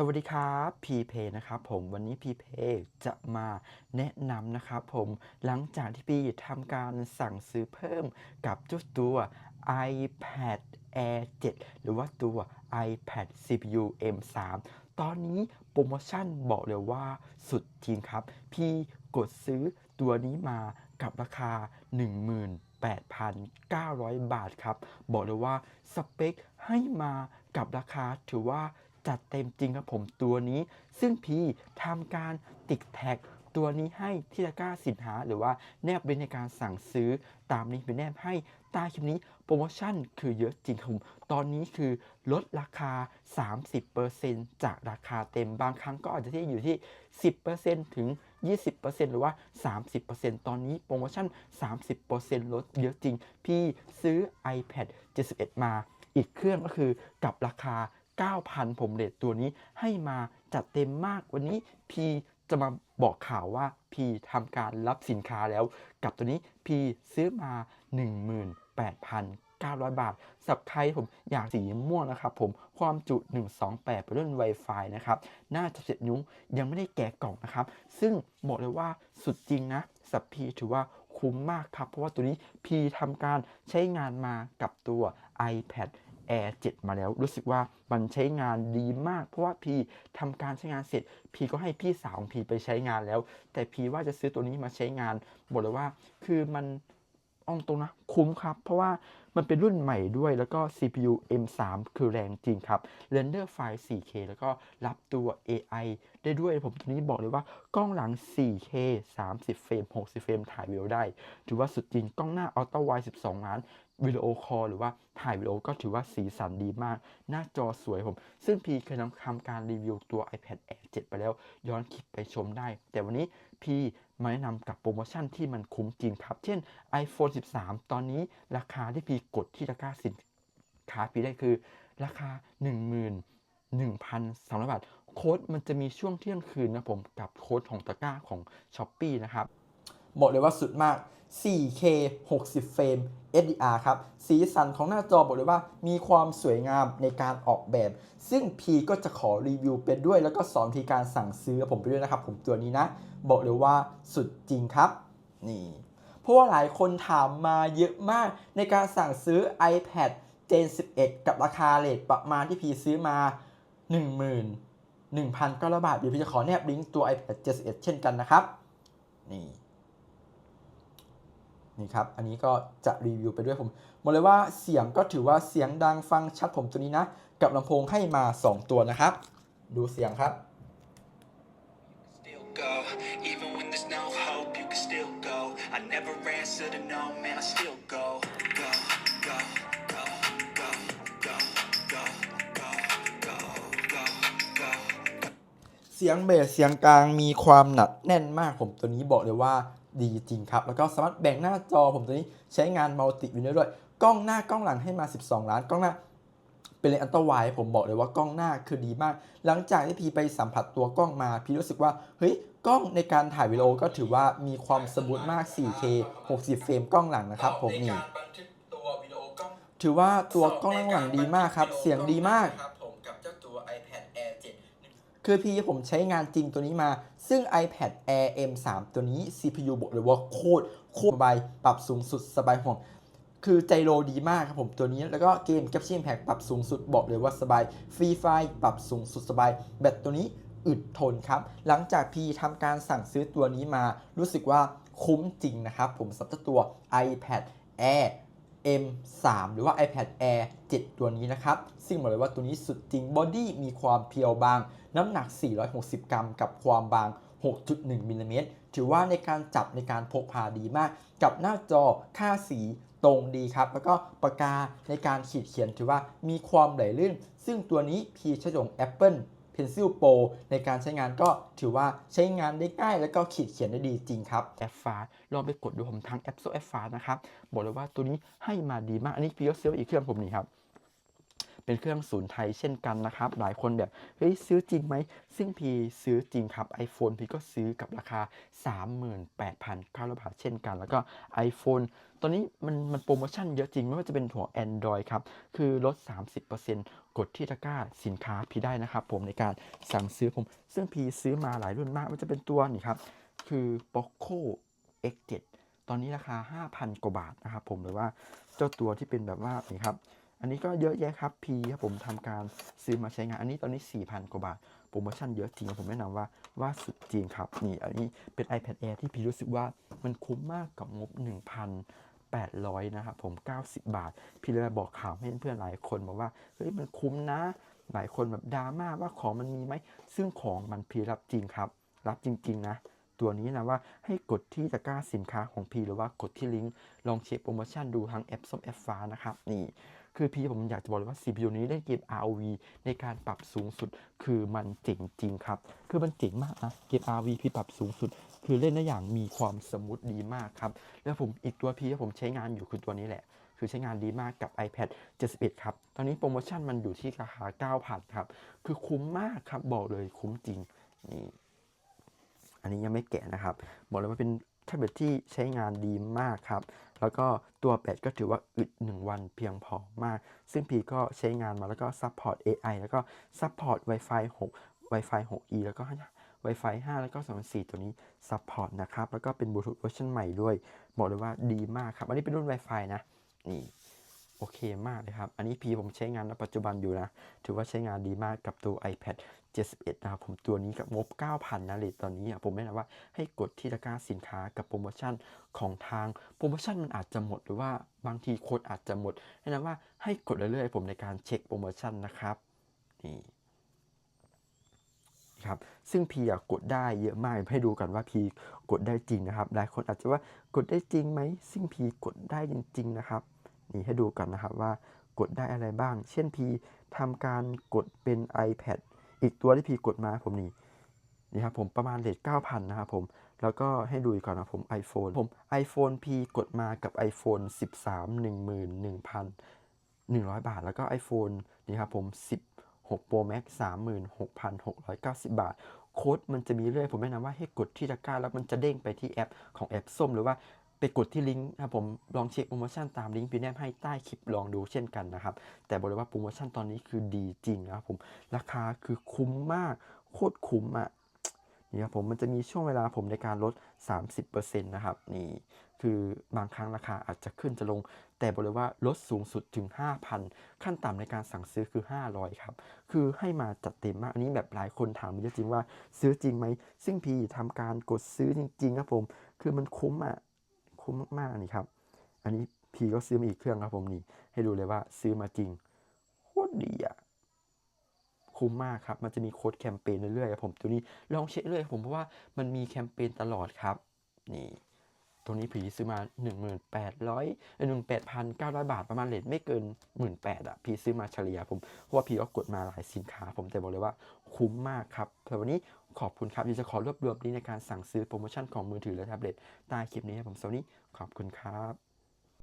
สวัสดีครับพีเพนะครับผมวันนี้พีเพจะมาแนะนำนะครับผมหลังจากที่พี่ทำการสั่งซื้อเพิ่มกับเจ้าตัว iPad Air 7 หรือว่าตัว iPad CPU M3 ตอนนี้โปรโมชั่นบอกเลยว่าสุดจริงครับ พี่กดซื้อตัวนี้มากับราคา 18,900 บาทครับ บอกเลยว่าสเปคให้มากับราคาถือว่า จัดเต็มจริงครับผมตัวนี้ ซึ่งพี่ทำการติดแท็กตัวนี้ให้ที่ตะกร้าสินค้าหรือว่าแนบเป็นในการสั่งซื้อตามนี้เป็นแนบให้ใต้คลิปนี้โปรโมชั่นคือเยอะจริงครับผมตอนนี้คือลดราคา 30%จากราคาเต็มบางครั้งก็อาจจะที่อยู่ที่ 10%ถึง 20%หรือว่า 30%ตอนนี้โปรโมชั่น 30%ลดเยอะจริง พี่ซื้อ iPad 71 มา อีกเครื่องก็คือกับราคา 9,000 ผมเรทตัวนี้ให้มาจัดเต็มมากวันนี้พีจะมาบอกข่าวว่าพีทำการรับสินค้าแล้ว กับตัวนี้พีซื้อมา 18,900 บาทสับใครผมอยากสีม่วงนะครับผมความจุ 128เป็นรุ่น Wi-Fi นะครับหน้าจะเจ็ดนิ้วยังไม่ได้แกะกล่องนะครับ ซึ่งบอกเลยว่าสุดจริงนะสับพีถือว่าคุ้มมากครับ เพราะว่าตัวนี้พีทำการใช้งานมากับตัว iPad Air 7 มาแล้ว รู้สึกว่ามันใช้งานดีมาก เพราะว่าพีทำการใช้งานเสร็จ พีก็ให้พี่สาวของพีไปใช้งานแล้ว แต่พีว่าจะซื้อตัวนี้มาใช้งานบอกเลยว่า คือมันเองตรงนะคุ้มครับ เพราะว่ามันเป็นรุ่นใหม่ด้วยแล้วก็ CPU M3 คือแรงจริงครับ Render ไฟล์ 4K แล้วก็รับตัว AI ได้ด้วยผมตัวนี้บอกเลยว่ากล้องหลัง 4K 30 เฟรม 60 เฟรมถ่ายวิดีโอได้ ถือว่าสุดจริงกล้องหน้า Ultra Wide 12 ล้าน วิดีโอคอลหรือว่าถ่ายวิดีโอก็ถือว่าสีสันดีมาก หน้าจอสวยผม ซึ่งพีเคยนำทำการรีวิวตัว iPad Air 7 ไปแล้ว ย้อนคลิปไปชมได้ แต่วันนี้พีมาแนะนำกับโปรโมชั่นที่มันคุ้มจริงครับ เช่น iPhone 13 ตอนนี้ราคาที่พีกดที่ตะกร้าสินค้าพีได้คือ ราคา11,300 บาท โค้ดมันจะมีช่วงเที่ยงคืนนะผม กับโค้ดของตะกร้าของ s h อ p e e นะครับ บอกเลยว่าสุดมาก 4K 60 เฟรม SDR ครับ สีสันของหน้าจอบอกเลยว่ามีความสวยงามในการออกแบบ ซึ่ง P ก็จะขอรีวิวเป็นด้วย แล้วก็สอนวิธีการสั่งซื้อผมไปด้วยนะครับ ผมตัวนี้นะ บอกเลยว่าสุดจริงครับ นี่ เพราะว่าหลายคนถามมาเยอะมากในการสั่งซื้อ iPad Gen 11 กับราคาเลทประมาณที่พีซื้อมา 10,000 1,900บาทเดี๋ยวพี่จะขอแนบลิงก์ตัว iPad Gen 11 เช่นกันนะครับ นี่ นี่ครับ อันนี้ก็จะรีวิวไปด้วยผมบอกเลยว่าเสียงก็ถือว่าเสียงดังฟังชัดผมตัวนี้นะ กับลำโพงให้มา 2 ตัวนะครับ ดูเสียงครับ เสียงเบสเสียงกลางมีความหนักแน่นมากผมตัวนี้บอกเลยว่า ดีจริงครับ แล้วก็สามารถแบ่งหน้าจอผมตัวนี้ใช้งานมัลติวิดีโอด้วย กล้องหน้ากล้องหลังให้มา 12 ล้าน กล้องหน้าเป็นเลนส์อัลตร้าไวด์ผมบอกเลยว่ากล้องหน้าคือดีมาก หลังจากที่พี่ไปสัมผัสตัวกล้องมา พี่รู้สึกว่า เฮ้ย กล้องในการถ่ายวิดีโอก็ถือว่ามีความสมูทมาก 4K 60 เฟรมกล้องหลังนะครับผมนี่ถือว่าตัวกล้องหลังดีมากครับ เสียงดีมากครับผมกับเจ้าตัว iPad Air 7คือพี่ผมใช้งานจริงตัวนี้มา ซึ่ง iPad Air M3 ตัวนี้ CPU บอกเลยว่าโคตรโคตรสบายปรับสูงสุดสบายห่วงคือใจโลดีมากครับผมตัวนี้ แล้วก็เกม Capture Impact ปรับสูงสุดบอกเลยว่าสบายฟรีไฟปรับสูงสุดสบาย แบตตัวนี้อึดทนครับ หลังจากพี่ทำการสั่งซื้อตัวนี้มา รู้สึกว่าคุ้มจริงนะครับผมสำหรับตัว iPad Air M3 หรือว่า iPad Air 7 ตัวนี้นะครับ ซึ่งบอกเลยว่าตัวนี้สุดจริงบอดี้มีความเพียวบาง น้ำหนัก 460 กรัม กับความบาง 6.1มิลลิเมตรถือว่าในการจับในการพกพาดีมาก กับหน้าจอค่าสีตรงดีครับ แล้วก็ปากกาในการขีดเขียนถือว่ามีความไหลลื่น ซึ่งตัวนี้พีช้ของ Apple Pencil Pro ในการใช้งานก็ถือว่าใช้งานได้ง่าย แล้วก็ขีดเขียนได้ดีจริงครับแอปฟ้าลองไปกดดูผมทางแอปโซแอปฟ้านะครับบอกเลยว่าตัวนี้ให้มาดีมาก อันนี้พี่ก็ซื้ออีกเครื่องผมนี่ครับเป็นเครื่องศูนย์ไทยเช่นกันนะครับ หลายคนแบบเฮ้ยซื้อจริงไหม ซึ่งพีซื้อจริงครับ iPhone พีก็ซื้อกับราคา 38,900บาทเช่นกัน แล้วก็ iPhone ตอนนี้มันมันโปรโมชั่นเยอะจริงไม่ว่าจะเป็นหัว Android ครับ คือลด 30% กดที่ตะกร้าสินค้าพี่ได้นะครับ ผมในการสั่งซื้อผม ซึ่งพี่ซื้อมาหลายรุ่นมาก มันจะเป็นตัวนี่ครับ คือ Poco X7 ตอนนี้ราคา 5,000 กว่าบาทนะครับผมหรือว่าเจ้าตัวที่เป็นแบบว่านี่ครับ อันนี้ก็เยอะแยะครับพีครับผมทำการซื้อมาใช้งาน อันนี้ตอนนี้ 4,000 กว่าบาทโปรโมชั่นเยอะจริงผมแนะนำว่าว่าสุดจริงครับนี่อันนี้เป็น iPad Air ที่พี่รู้สึกว่ามันคุ้มมากกับงบ 800 นะครับผม 90 บาท พี่เลยบอกข่าวให้เพื่อนหลายคนบอกว่าเฮ้ยมันคุ้มนะ หลายคนแบบดราม่าว่าของมันมีไหมซึ่งของมันพีรับจริงครับ รับจริง ๆ นะตัวนี้นะว่าให้กดที่ตะกร้าสินค้าของพีหรือว่ากดที่ลิงก์ลองเช็คโปรโมชั่นดูทั้งแอปส้มแอปฟ้านะครับนี่ คือพี่ผมอยากจะบอกเลยว่า CPU นี้เล่นเกม ROV ในการปรับสูงสุด คือมันเจ๋งจริงครับ คือมันเจ๋งมากนะเกม ROV พี่ปรับสูงสุด คือเล่นได้อย่างมีความสมูทดีมากครับ แล้วผมอีกตัวพี่ที่ผมใช้งานอยู่คือตัวนี้แหละคือใช้งานดีมากกับ iPad 71 ครับ ตอนนี้โปรโมชั่นมันอยู่ที่ราคา 9,000 ครับ คือคุ้มมากครับ บอกเลยคุ้มจริง นี่ อันนี้ยังไม่แกะนะครับ บอกเลยว่าเป็น แท็บเล็ตที่ใช้งานดีมากครับ แล้วก็ตัวแบตก็ถือว่าอึด 1 วันเพียงพอมาก ซึ่งพีก็ใช้งานมาแล้วก็ซัพพอร์ต AI แล้วก็ซัพพอร์ต Wi-Fi 6 Wi-Fi 6E แล้วก็ Wi-Fi 5 แล้วก็2.4ตัวนี้ซัพพอร์ตนะครับ แล้วก็เป็นบลูทูธเวอร์ชันใหม่ด้วย บอกเลยว่าดีมากครับ อันนี้เป็นรุ่น Wi-Fi นะ นี่ โอเคมากเลยครับ อันนี้พีผมใช้งานณปัจจุบันอยู่นะ ถือว่าใช้งานดีมากกับตัว iPad 71 นะครับ ผมตัวนี้กับงบ 9,000 นะเลทตอนนี้ผมแนะนำว่าให้กดที่ตะกร้าสินค้ากับโปรโมชั่นของทาง โปรโมชั่นมันอาจจะหมดหรือว่าบางทีโค้ดอาจจะหมดแนะนำว่าให้กดเรื่อยๆ ผมในการเช็คโปรโมชั่นนะครับนี่ครับซึ่งพีอะกดได้เยอะมากให้ดูกันว่าพีกดได้จริงนะครับหลายคนอาจจะว่ากดได้จริงไหมซึ่งพีกดได้จริง ๆ นะครับ นี่ให้ดูกันนะครับว่ากดได้อะไรบ้าง เช่นพีทำการกดเป็น iPad อีกตัวที่พีกดมาผมนี่นี่ครับผมประมาณเลท9,000 นะครับผม แล้วก็ให้ดูอีกก่อนนะผม iPhone ผม iPhone P กดมากับ iPhone 13 11,100 บาท แล้วก็ iPhone นี่ครับผม 16 Pro Max 36,690 บาท โค้ดมันจะมีเรื่อยผมแนะนำว่าให้กดที่ตะกร้าแล้วมันจะเด้งไปที่แอปของแอปส้มหรือว่า ไปกดที่ลิงก์นะครับผมลองเช็คโปรโมชั่นตามลิงก์พีแนมให้ใต้คลิปลองดูเช่นกันนะครับ แต่บอกเลยว่าโปรโมชั่นตอนนี้คือดีจริงนะครับผมราคาคือคุ้มมากโคตรคุ้มอะนี่ครับผมมันจะมีช่วงเวลาผมในการลด 30%นะครับนี่คือบางครั้งราคาอาจจะขึ้นจะลง แต่บอกเลยว่าลดสูงสุดถึง 5,000 ขั้นต่ำในการสั่งซื้อคือ 500 ครับ คือให้มาจัดเต็มมาก อันนี้แบบหลายคนถามมาเยอะจริงว่าซื้อจริงไหม ซึ่งพี่ทำการกดซื้อจริงๆครับผม คือมันคุ้มอะ คุ้มมากๆนี่ครับ อันนี้พีก็ซื้อมาอีกเครื่องครับผมนี่ ให้ดูเลยว่าซื้อมาจริงโคตรดีอะคุ้มมากครับ มันจะมีโค้ดแคมเปญเรื่อยๆครับผมตัวนี้ลองเช็คเรื่อยผมเพราะว่ามันมีแคมเปญตลอดครับ นี่ตรงนี้ผีซื้อมา 1800เอ้ย18,900 บาทประมาณเลทไม่เกิน 18,000อะพีซื้อมาเฉลี่ยผมเพราะว่าพีก็กดมาหลายสินค้า ผมแต่บอกเลยว่าคุ้มมากครับแต่วันนี้ ขอบคุณครับยินจะขอรวบรวมนี้ในการสั่งซื้อโปรโมชั่นของมือถือและแท็บเล็ตใต้คลิปนี้ครับผมโซนี่ขอบคุณครับ